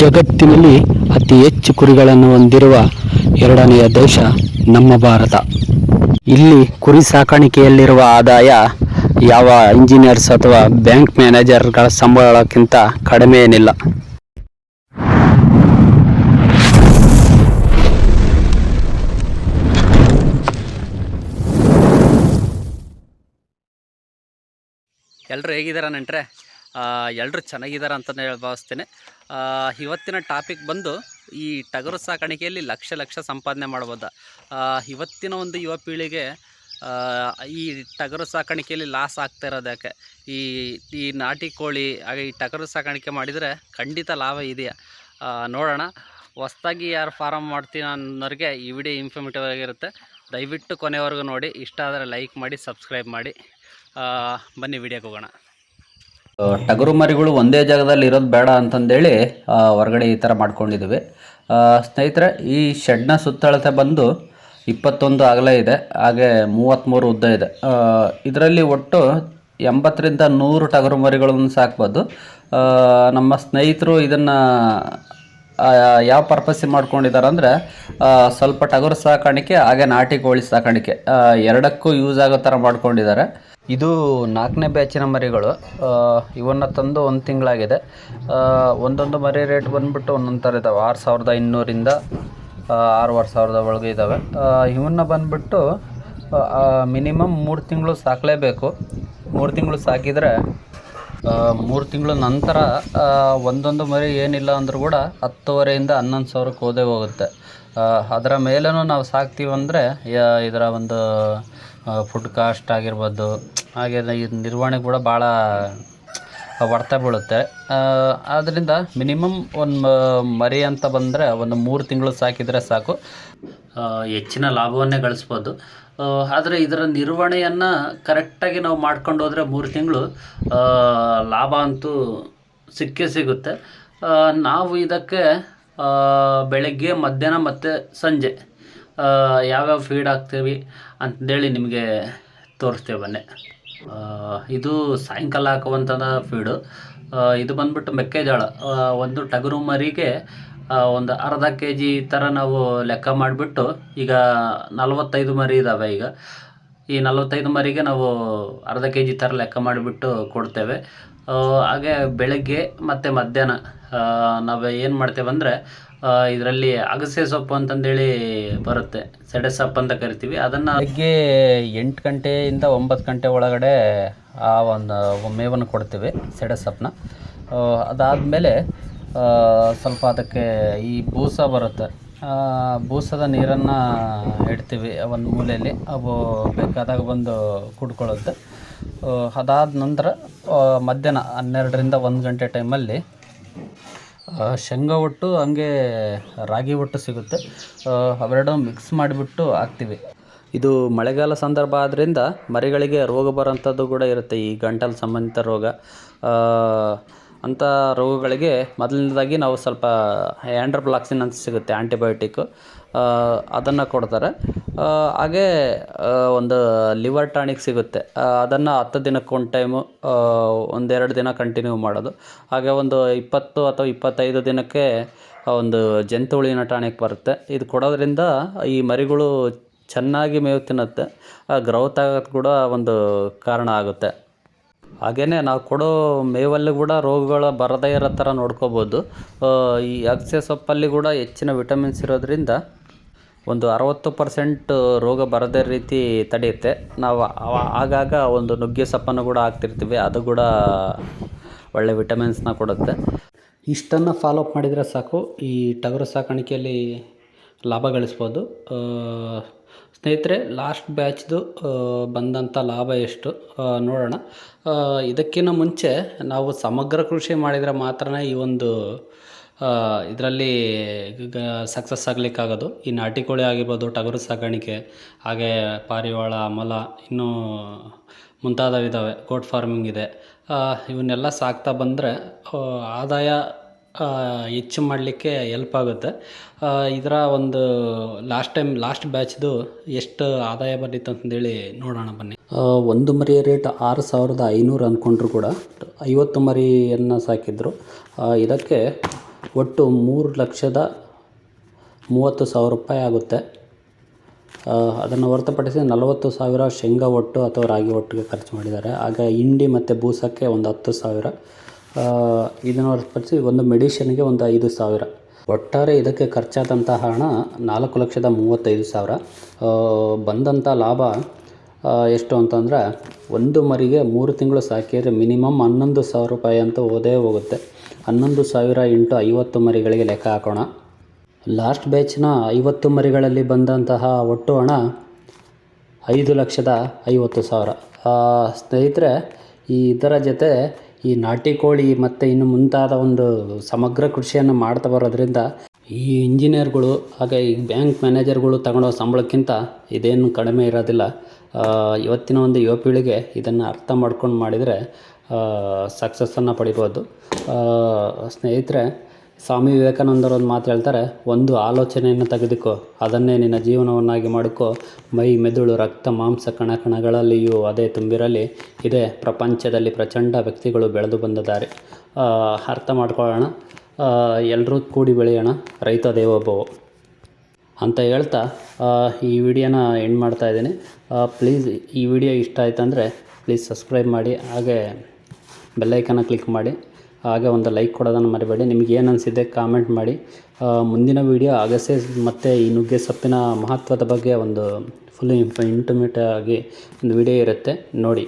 ಜಗತ್ತಿನಲ್ಲಿ ಅತಿ ಹೆಚ್ಚು ಕುರಿಗಳನ್ನು ಹೊಂದಿರುವ ಎರಡನೆಯ ದೇಶ ನಮ್ಮ ಭಾರತ. ಇಲ್ಲಿ ಕುರಿ ಸಾಕಾಣಿಕೆಯಲ್ಲಿರುವ ಆದಾಯ ಯಾವ ಇಂಜಿನಿಯರ್ಸ್ ಅಥವಾ ಬ್ಯಾಂಕ್ ಮ್ಯಾನೇಜರ್ಗಳ ಸಂಬಳಕ್ಕಿಂತ ಕಡಿಮೆ ಏನಿಲ್ಲ ಎಲ್ಲರೂ ಹೇಗಿದ್ದಾರೆ ನೆಂಟ್ರೆ? ಎಲ್ಲರೂ ಚೆನ್ನಾಗಿದ್ದಾರೆ ಅಂತಲೇ ಹೇಳಿ ಭಾವಿಸ್ತೇನೆ ಇವತ್ತಿನ ಟಾಪಿಕ್ ಬಂದು ಈ ಟಗರು ಸಾಕಾಣಿಕೆಯಲ್ಲಿ ಲಕ್ಷ ಲಕ್ಷ ಸಂಪಾದನೆ ಮಾಡ್ಬೋದ. ಇವತ್ತಿನ ಒಂದು ಯುವ ಪೀಳಿಗೆ ಈ ಟಗರು ಸಾಕಾಣಿಕೆಯಲ್ಲಿ ಲಾಸ್ ಆಗ್ತಾ ಯಾಕೆ? ಈ ಈ ನಾಟಿ ಕೋಳಿ, ಹಾಗೆ ಈ ಟಗರು ಸಾಕಾಣಿಕೆ ಮಾಡಿದರೆ ಖಂಡಿತ ಲಾಭ ಇದೆಯಾ? ನೋಡೋಣ. ಹೊಸ್ದಾಗಿ ಯಾರು ಫಾರಮ್ ಮಾಡ್ತೀನಿ ಅನ್ನೋರಿಗೆ ಈ ವಿಡಿಯೋ ಇನ್ಫಾರ್ಮೇಟಿವ್ ಆಗಿರುತ್ತೆ. ದಯವಿಟ್ಟು ಕೊನೆವರೆಗೂ ನೋಡಿ. ಇಷ್ಟ ಆದರೆ ಲೈಕ್ ಮಾಡಿ, ಸಬ್ಸ್ಕ್ರೈಬ್ ಮಾಡಿ. ಬನ್ನಿ ವಿಡಿಯೋಗೆ ಹೋಗೋಣ. ಟಗರು ಮರಿಗಳು ಒಂದೇ ಜಾಗದಲ್ಲಿ ಇರೋದು ಬೇಡ ಅಂತಂದೇಳಿ ಹೊರಗಡೆ ಈ ಥರ ಮಾಡ್ಕೊಂಡಿದ್ದೀವಿ. ಸ್ನೇಹಿತರೆ, ಈ ಶೆಡ್ನ ಸುತ್ತಳತೆ ಬಂದು ಇಪ್ಪತ್ತೊಂದು ಅಗಲ ಇದೆ, ಹಾಗೆ ಮೂವತ್ತ್ಮೂರು ಉದ್ದ ಇದೆ. ಇದರಲ್ಲಿ ಒಟ್ಟು ಎಂಬತ್ತರಿಂದ ನೂರು ಟಗರು ಮರಿಗಳನ್ನು ಸಾಕ್ಬೋದು ನಮ್ಮ ಸ್ನೇಹಿತರು ಇದನ್ನು ಯಾವ ಪರ್ಪಸ್ಸಿಗೆ ಮಾಡ್ಕೊಂಡಿದ್ದಾರೆ ಅಂದರೆ ಸ್ವಲ್ಪ ಟಗರು ಸಾಕಾಣಿಕೆ, ಹಾಗೆ ನಾಟಿ ಕೋಳಿ ಸಾಕಾಣಿಕೆ ಎರಡಕ್ಕೂ ಯೂಸ್ ಆಗೋ ಥರ ಮಾಡ್ಕೊಂಡಿದ್ದಾರೆ. ಇದು ನಾಲ್ಕನೇ ಬ್ಯಾಚಿನ ಮರಿಗಳು. ಇವನ್ನು ತಂದು ಒಂದು ತಿಂಗಳಾಗಿದೆ. ಒಂದೊಂದು ಮರಿ ರೇಟ್ ಬಂದ್ಬಿಟ್ಟು ಒಂದೊಂದು ಥರ ಇದ್ದಾವೆ ಆರು ಸಾವಿರದ ಇನ್ನೂರಿಂದ ಆರೂವರೆ ಸಾವಿರದ ಒಳಗೆ ಇದ್ದಾವೆ ಇವನ್ನ ಬಂದ್ಬಿಟ್ಟು ಮಿನಿಮಮ್ ಮೂರು ತಿಂಗಳು ಸಾಕಲೇಬೇಕು. ಮೂರು ತಿಂಗಳು ಸಾಕಿದರೆ ಮೂರು ತಿಂಗಳ ನಂತರ ಒಂದೊಂದು ಮರಿ ಏನಿಲ್ಲ ಅಂದರೂ ಕೂಡ ಹತ್ತುವರೆಯಿಂದ ಹನ್ನೊಂದು ಸಾವಿರಕ್ಕೆ ಹೋದೇ ಹೋಗುತ್ತೆ. ಅದರ ಮೇಲೂ ನಾವು ಸಾಕ್ತೀವಂದರೆ ಇದರ ಒಂದು ಫುಡ್ ಕಾಸ್ಟ್ ಆಗಿರ್ಬೋದು, ಹಾಗೆ ಈ ನಿರ್ವಹಣೆ ಕೂಡ ಭಾಳ ಹೊಡ್ತ ಬೀಳುತ್ತೆ. ಆದ್ದರಿಂದ ಮಿನಿಮಮ್ ಒಂದು ಮರಿ ಅಂತ ಬಂದರೆ ಒಂದು ಮೂರು ತಿಂಗಳು ಸಾಕಿದರೆ ಸಾಕು. ಹೆಚ್ಚಿನ ಲಾಭವನ್ನೇ ಗಳಿಸ್ಬೋದು. ಆದರೆ ಇದರ ನಿರ್ವಹಣೆಯನ್ನು ಕರೆಕ್ಟಾಗಿ ನಾವು ಮಾಡ್ಕೊಂಡು ಹೋದರೆ ಮೂರು ತಿಂಗಳು ಲಾಭ ಅಂತೂ ಸಿಕ್ಕೇ ಸಿಗುತ್ತೆ. ನಾವು ಇದಕ್ಕೆ ಬೆಳಗ್ಗೆ, ಮಧ್ಯಾಹ್ನ ಮತ್ತು ಸಂಜೆ ಯಾವ್ಯಾವ ಫೀಡ್ ಹಾಕ್ತೀವಿ ಅಂತೇಳಿ ನಿಮಗೆ ತೋರಿಸ್ತೇವೆ ಬನ್ನಿ. ಇದು ಸಾಯಂಕಾಲ ಹಾಕುವಂಥದ್ದು ಫೀಡು ಇದು ಬಂದ್ಬಿಟ್ಟು ಮೆಕ್ಕೆಜೋಳ. ಒಂದು ಟಗರು ಮರಿಗೆ ಒಂದು ಅರ್ಧ ಕೆ ಜಿ ಥರ ನಾವು ಲೆಕ್ಕ ಮಾಡಿಬಿಟ್ಟು ಈಗ ನಲವತ್ತೈದು ಮರಿ ಇದ್ದಾವೆ ಈಗ. ಈ ನಲವತ್ತೈದು ಮರಿಗೆ ನಾವು ಅರ್ಧ ಕೆ ಜಿ ಥರ ಲೆಕ್ಕ ಮಾಡಿಬಿಟ್ಟು ಕೊಡ್ತೇವೆ. ಹಾಗೆ ಬೆಳಗ್ಗೆ ಮತ್ತು ಮಧ್ಯಾಹ್ನ ನಾವು ಏನು ಮಾಡ್ತೇವೆ ಅಂದರೆ ಇದರಲ್ಲಿ ಅಗಸೆ ಸೊಪ್ಪು ಅಂತಂದೇಳಿ ಬರುತ್ತೆ. ಸೆಡೆ ಸೊಪ್ಪು ಅಂತ ಕರಿತೀವಿ. ಅದನ್ನು ಬೆಳಗ್ಗೆ ಎಂಟು ಗಂಟೆಯಿಂದ ಒಂಬತ್ತು ಗಂಟೆ ಒಳಗಡೆ ಆ ಒಂದು ಮೇವನ್ನು ಕೊಡ್ತೇವೆ ಸೆಡೆ ಸೊಪ್ಪನ್ನ. ಅದಾದಮೇಲೆ ಸ್ವಲ್ಪ ಅದಕ್ಕೆ ಈ ಬೂಸ ಬರುತ್ತೆ. ಬೂಸದ ನೀರನ್ನು ಇಡ್ತೀವಿ ಒಂದು ಮೂಲೆಯಲ್ಲಿ. ಅವು ಬೇಕಾದಾಗ ಬಂದು ಕುಡ್ಕೊಳ್ಳುತ್ತೆ. ಅದಾದ ನಂತರ ಮಧ್ಯಾಹ್ನ ಹನ್ನೆರಡರಿಂದ ಒಂದು ಗಂಟೆ ಟೈಮಲ್ಲಿ ಶೇಂಗಾ ಒಟ್ಟು ಹಂಗೆ ರಾಗಿ ಒಟ್ಟು ಸಿಗುತ್ತೆ. ಅವೆರಡೂ ಮಿಕ್ಸ್ ಮಾಡಿಬಿಟ್ಟು ಹಾಕ್ತೀವಿ. ಇದು ಮಳೆಗಾಲ ಸಂದರ್ಭ ಆದ್ದರಿಂದ ಮರಿಗಳಿಗೆ ರೋಗ ಬರೋಂಥದ್ದು ಕೂಡ ಇರುತ್ತೆ ಈ ಗಂಟಲು ಸಂಬಂಧಿತ ರೋಗ. ಅಂಥ ರೋಗಗಳಿಗೆ ಮೊದಲನೇದಾಗಿ ನಾವು ಸ್ವಲ್ಪ ಆ್ಯಂಡ್ರೋಪ್ಲಾಕ್ಸಿನ್ ಅಂತ ಸಿಗುತ್ತೆ ಆ್ಯಂಟಿಬಯೋಟಿಕ್ಕು ಅದನ್ನು ಕೊಡ್ತಾರೆ. ಹಾಗೇ ಒಂದು ಲಿವರ್ ಟಾನಿಕ್ ಸಿಗುತ್ತೆ. ಅದನ್ನು ಹತ್ತು ದಿನಕ್ಕೆ ಒಂದು ಟೈಮು ಒಂದೆರಡು ದಿನ ಕಂಟಿನ್ಯೂ ಮಾಡೋದು. ಹಾಗೆ ಒಂದು ಇಪ್ಪತ್ತು ಅಥವಾ ಇಪ್ಪತ್ತೈದು ದಿನಕ್ಕೆ ಒಂದು ಜಂತುಹುಳಿನ ಟಾನಿಕ್ ಬರುತ್ತೆ. ಇದು ಕೊಡೋದ್ರಿಂದ ಈ ಮರಿಗಳು ಚೆನ್ನಾಗಿ ಮೇವು ತಿನ್ನುತ್ತೆ. ಗ್ರೌತ್ ಆಗೋದು ಕೂಡ ಒಂದು ಕಾರಣ ಆಗುತ್ತೆ. ಹಾಗೆಯೇ ನಾವು ಕೊಡೋ ಮೇವಲ್ಲಿ ಕೂಡ ರೋಗಗಳು ಬರದೇ ಇರೋ ಥರ ನೋಡ್ಕೋಬೋದು. ಈ ಅಗಸೆ ಸೊಪ್ಪಲ್ಲಿ ಕೂಡ ಹೆಚ್ಚಿನ ವಿಟಮಿನ್ಸ್ ಇರೋದ್ರಿಂದ ಒಂದು ಅರವತ್ತು ಪರ್ಸೆಂಟ್ ರೋಗ ಬರದೇ ರೀತಿ ತಡೆಯುತ್ತೆ. ನಾವು ಆಗಾಗ ಒಂದು ನುಗ್ಗೆ ಸೊಪ್ಪನ್ನು ಕೂಡ ಹಾಕ್ತಿರ್ತೀವಿ. ಅದು ಕೂಡ ಒಳ್ಳೆ ವಿಟಮಿನ್ಸ್ನ ಕೊಡುತ್ತೆ. ಇಷ್ಟನ್ನು ಫಾಲೋ ಅಪ್ ಮಾಡಿದರೆ ಸಾಕು. ಈ ಟಗರು ಸಾಕಾಣಿಕೆಯಲ್ಲಿ ಲಾಭ ಗಳಿಸ್ಬೋದು. ಸ್ನೇಹಿತರೆ ಲಾಸ್ಟ್ ಬ್ಯಾಚ್ದು ಬಂದಂಥ ಲಾಭ ಎಷ್ಟು? ನೋಡೋಣ. ಇದಕ್ಕಿಂತ ಮುಂಚೆ ನಾವು ಸಮಗ್ರ ಕೃಷಿ ಮಾಡಿದರೆ ಮಾತ್ರ ಈ ಒಂದು ಇದರಲ್ಲಿ ಸಕ್ಸಸ್ ಆಗಲಿಕ್ಕಾಗೋದು. ಈ ನಾಟಿ ಕೋಳಿ ಆಗಿರ್ಬೋದು, ಟಗರು ಸಾಗಾಣಿಕೆ ಹಾಗೆ ಪಾರಿವಾಳ ಮೊಲ ಇನ್ನೂ ಮುಂತಾದವಿದ್ದಾವೆ ಗೋಟ್ ಫಾರ್ಮಿಂಗ್ ಇದೆ. ಇವನ್ನೆಲ್ಲ ಸಾಕ್ತಾ ಬಂದರೆ ಆದಾಯ ಹೆಚ್ಚು ಮಾಡಲಿಕ್ಕೆ ಎಲ್ಪ್ ಆಗುತ್ತೆ. ಇದರ ಒಂದು ಲಾಸ್ಟ್ ಟೈಮ್ ಲಾಸ್ಟ್ ಬ್ಯಾಚ್ದು ಎಷ್ಟು ಆದಾಯ ಬಂದಿತ್ತು ಅಂತಂದೇಳಿ ನೋಡೋಣ ಬನ್ನಿ. ಒಂದು ಮರಿಯ ರೇಟ್ ಆರು ಸಾವಿರದ ಐನೂರು ಅಂದ್ಕೊಂಡ್ರು ಕೂಡ. ಐವತ್ತು ಮರಿಯನ್ನು ಸಾಕಿದ್ರು. ಇದಕ್ಕೆ ಒಟ್ಟು ಮೂರು ಲಕ್ಷದ ಮೂವತ್ತು ಸಾವಿರ ರೂಪಾಯಿ ಆಗುತ್ತೆ. ಅದನ್ನು ಹೊರತುಪಡಿಸಿ ನಲವತ್ತು ಸಾವಿರ ಶೇಂಗಾ ಒಟ್ಟು ಅಥವಾ ರಾಗಿ ಒಟ್ಟಿಗೆ ಖರ್ಚು ಮಾಡಿದ್ದಾರೆ. ಆಗ ಹಿಂಡಿ ಮತ್ತು ಬೂಸಕ್ಕೆ ಒಂದು ಹತ್ತು ಸಾವಿರ. ಇದನ್ನು ಹೊರತುಪಡಿಸಿ ಒಂದು ಮೆಡಿಷನ್ಗೆ ಒಂದು ಐದು ಸಾವಿರ. ಒಟ್ಟಾರೆ ಇದಕ್ಕೆ ಖರ್ಚಾದಂತಹ ಹಣ ನಾಲ್ಕು ಲಕ್ಷದ ಮೂವತ್ತೈದು ಸಾವಿರ. ಬಂದಂಥ ಲಾಭ ಎಷ್ಟು ಅಂತಂದರೆ ಒಂದು ಮರಿಗೆ ಮೂರು ತಿಂಗಳು ಸಾಕಿದರೆ ಮಿನಿಮಮ್ ಹನ್ನೊಂದು ಸಾವಿರ ರೂಪಾಯಿ ಅಂತ ಓದೇ ಹೋಗುತ್ತೆ. ಹನ್ನೊಂದು ಸಾವಿರ ಇಂಟು ಐವತ್ತು ಮರಿಗಳಿಗೆ ಲೆಕ್ಕ ಹಾಕೋಣ. ಲಾಸ್ಟ್ ಬ್ಯಾಚ್ನ ಐವತ್ತು ಮರಿಗಳಲ್ಲಿ ಬಂದಂತಹ ಒಟ್ಟು ಹಣ ಐದು ಲಕ್ಷದ ಐವತ್ತು ಸಾವಿರ. ಸ್ನೇಹಿತರೆ, ಈ ಇದರ ಜೊತೆ ಈ ನಾಟಿ ಕೋಳಿ ಮತ್ತು ಇನ್ನು ಮುಂತಾದ ಒಂದು ಸಮಗ್ರ ಕೃಷಿಯನ್ನು ಮಾಡ್ತಾ ಬರೋದ್ರಿಂದ ಈ ಇಂಜಿನಿಯರ್ಗಳು ಹಾಗೆ ಈ ಬ್ಯಾಂಕ್ ಮ್ಯಾನೇಜರ್ಗಳು ತಗೊಳ್ಳೋ ಸಂಬಳಕ್ಕಿಂತ ಇದೇನು ಕಡಿಮೆ ಇರೋದಿಲ್ಲ. ಇವತ್ತಿನ ಒಂದು ಯುವ ಪೀಳಿಗೆ ಇದನ್ನು ಅರ್ಥ ಮಾಡ್ಕೊಂಡು ಮಾಡಿದರೆ ಸಕ್ಸಸ್ಸನ್ನು ಪಡಿಬೋದು. ಸ್ನೇಹಿತರೆ ಸ್ವಾಮಿ ವಿವೇಕಾನಂದರು ಒಂದು ಮಾತು ಹೇಳ್ತಾರೆ, ಒಂದು ಆಲೋಚನೆಯನ್ನು ತೆಗೆದುಕೋ, ಅದನ್ನೇ ನಿನ್ನ ಜೀವನವನ್ನಾಗಿ ಮಾಡಿಕೋ. ಮೈ ಮೆದುಳು, ರಕ್ತ, ಮಾಂಸ, ಕಣಕಣಗಳಲ್ಲಿಯೂ ಅದೇ ತುಂಬಿರಲಿ. ಇದೇ ಪ್ರಪಂಚದಲ್ಲಿ ಪ್ರಚಂಡ ವ್ಯಕ್ತಿಗಳು ಬೆಳೆದು ಬಂದಿದ್ದಾರೆ ಅರ್ಥ ಮಾಡ್ಕೊಳ್ಳೋಣ. ಎಲ್ಲರೂ ಕೂಡಿ ಬೆಳೆಯೋಣ, ರೈತ ದೇವೋಭವ. ಅಂತ ಹೇಳ್ತಾ ಈ ವಿಡಿಯೋನ ಎಂಡ್ ಮಾಡ್ತಾ ಇದ್ದೀನಿ. ಪ್ಲೀಸ್, ಈ ವಿಡಿಯೋ ಇಷ್ಟ ಆಯ್ತಂದರೆ, ಪ್ಲೀಸ್ ಸಬ್ಸ್ಕ್ರೈಬ್ ಮಾಡಿ, ಹಾಗೆ ಬೆಲ್ಲೈಕನ್ನ ಕ್ಲಿಕ್ ಮಾಡಿ. ಹಾಗೆ ಒಂದು ಲೈಕ್ ಕೊಡೋದನ್ನು ಮರಿಬೇಡಿ. ನಿಮಗೆ ಏನು ಅನಿಸಿದೆ ಕಾಮೆಂಟ್ ಮಾಡಿ. ಮುಂದಿನ ವೀಡಿಯೋ ಅಗಸೆ ಮತ್ತು ಈ ನುಗ್ಗೆ ಸೊಪ್ಪಿನ ಮಹತ್ವದ ಬಗ್ಗೆ ಒಂದು ಫುಲ್ ಇಂಟಿಮೇಟ್ ಆಗಿ ಒಂದು ವೀಡಿಯೋ ಇರುತ್ತೆ. ನೋಡಿ.